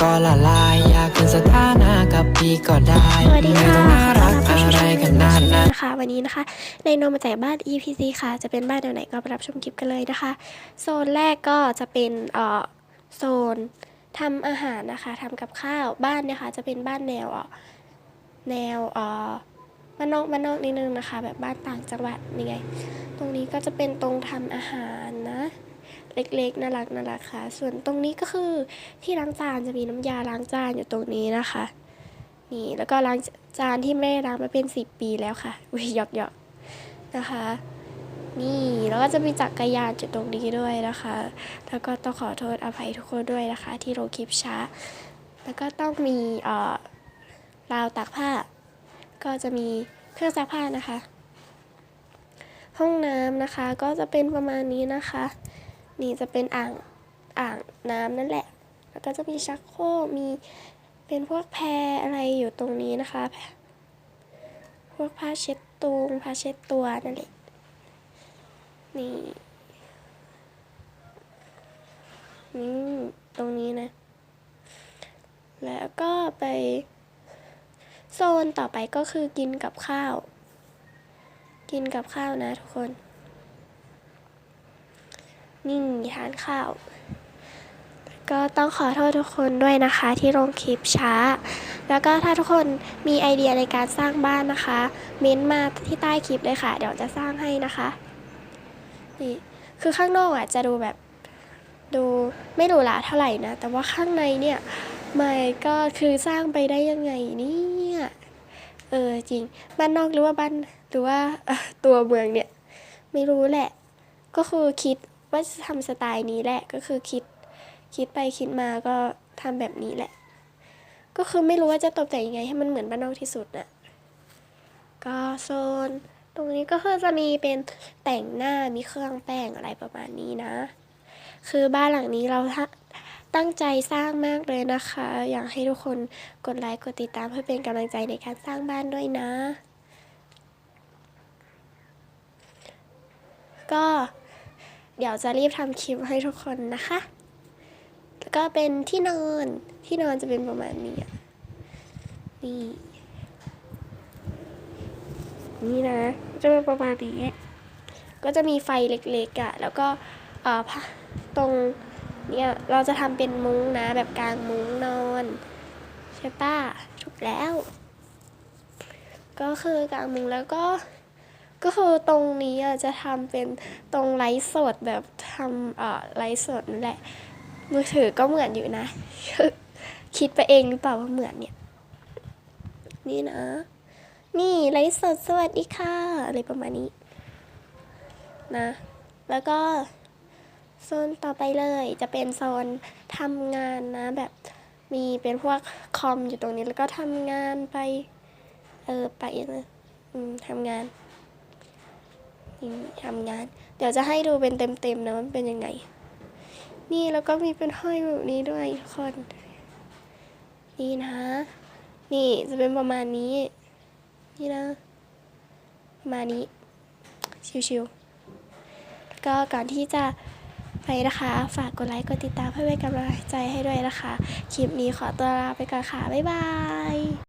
ก็ได้สวัสดีไม่ค่ะต้องน่ารักอะไรกันนานนะนะคะ วันนี้นะคะในนมมาจากบ้าน EPC ค่ะ จะเป็นบ้านแนวไหนก็ไปรับชมคลิปกันเลยนะคะ โซนแรกก็จะเป็นเอ่อโซนทำอาหารนะคะทำกับข้าวบ้านเนี่ยค่ะจะเป็นบ้านแนวเอ่อแนวเอ่อบ้านนอกบ้านนอกนิดนึงนะคะ แบบบ้านต่างจังหวัดนี่ไง ตรงนี้ก็จะเป็นตรงทำอาหารนะ เล็กๆน่ารักน่ารักค่ะ ส่วนตรงนี้ก็คือที่ล้างจานจะมีน้ำยาล้างจานอยู่ตรงนี้นะคะ นี่แล้วก็ล้างจานที่แม่ล้างมาเป็นสิบปีแล้วค่ะอุ้ยหยอกหยอกนะคะ นี่แล้วก็จะมีจักรยานอยู่ตรงนี้ด้วยนะคะ แล้วก็ต้องขอโทษอภัยทุกคนด้วยนะคะ ที่ลงคลิปช้า แล้วก็ต้องมีเอ่อราวตากผ้า ก็จะมีเครื่องซักผ้านะคะห้องน้ำนะคะก็จะเป็นประมาณนี้นะคะ นี่จะเป็นอ่างอ่างน้ำนั่นแหละ แล้วก็จะมีชักโครกมีเป็นพวกแพรอะไรอยู่ตรงนี้นะคะ พวกผ้าเช็ดตูงผ้าเช็ดตัวนั่นแหละนี่นี่ตรงนี้นะ แล้วก็ไป โซนต่อไปก็คือกินกับข้าว กินกับข้าวนะทุกคน นี่ทานข้าว ก็ต้องขอโทษทุกคนด้วยนะคะที่ลงคลิปช้า แล้วก็ถ้าทุกคนมีไอเดียในการสร้างบ้านนะคะ เม้นมาที่ใต้คลิปเลยค่ะ เดี๋ยวจะสร้างให้นะคะนี่คือข้างนอกอะจะดูแบบดูไม่หรูหราเท่าไหร่นะ แต่ว่าข้างในเนี่ยไม่ก็คือสร้างไปได้ยังไงเนี่ยเออจริง บ้านนอกหรือว่าบ้านหรือว่าตัวเมืองเนี่ย ไม่รู้แหละ ก็คือคิด ว่าจะทำสไตล์นี้แหละก็คือคิดคิดไปคิดมาก็ทำแบบนี้แหละ ก็คือไม่รู้ว่าจะตกแต่งยังไงให้มันเหมือนบ้านนอกที่สุดน่ะก็โซน ตรงนี้ก็คือจะมีเป็นแต่งหน้ามีเครื่องแป้งอะไรประมาณนี้นะ คือบ้านหลังนี้เราทะตั้งใจสร้างมากเลยนะคะ อยากให้ทุกคนกดไลค์กดติดตามเพื่อเป็นกำลังใจในการสร้างบ้านด้วยนะ ก็ เดี๋ยวจะรีบทำคลิปให้ทุกคนนะคะ แล้วก็เป็นที่นอน ที่นอนจะเป็นประมาณนี้นี่ นี่นะ จะเป็นประมาณนี้ ก็จะมีไฟเล็กๆอะ่ะ แล้วก็เอ่อตรงเนี่ยเราจะทำเป็นมุ้งนะ แบบกลางมุ้งนอน ใช่ป้าถูกแล้ว ก็คือกลางมุ้งแล้วก็ ก็คือตรงนี้จะทำเป็นตรงไลฟ์สดแบบทำเอ่อไลฟ์สดนั่นแหละ มือถือก็เหมือนอยู่นะ คิดไปเองหรือเปล่าว่าเหมือนเนี่ย นี่นะ นี่ไลฟ์สดสวัสดีค่ะ อะไรประมาณนี้นะ แล้วก็โซนต่อไปเลยจะเป็นโซนทำงานนะแบบมีเป็นพวกคอมอยู่ตรงนี้แล้วก็ทำงานไป เออไปนะอืมทำงาน ทำงาน เดี๋ยวจะให้ดูเป็นเต็มๆนะมันเป็นยังไง นี่แล้วก็มีเป็นห้อยแบบนี้ด้วยทุกคน นี่นะ นี่จะเป็นประมาณนี้ นี่นะประมาณนี้ ชิวๆแล้วก็ก่อนที่จะไปนะคะ ฝากกดไลค์กดติดตามเพื่อเป็นกำลังใจให้ด้วยนะคะ คลิปนี้ขอตัวลาไปก่อนค่ะ บ๊ายบาย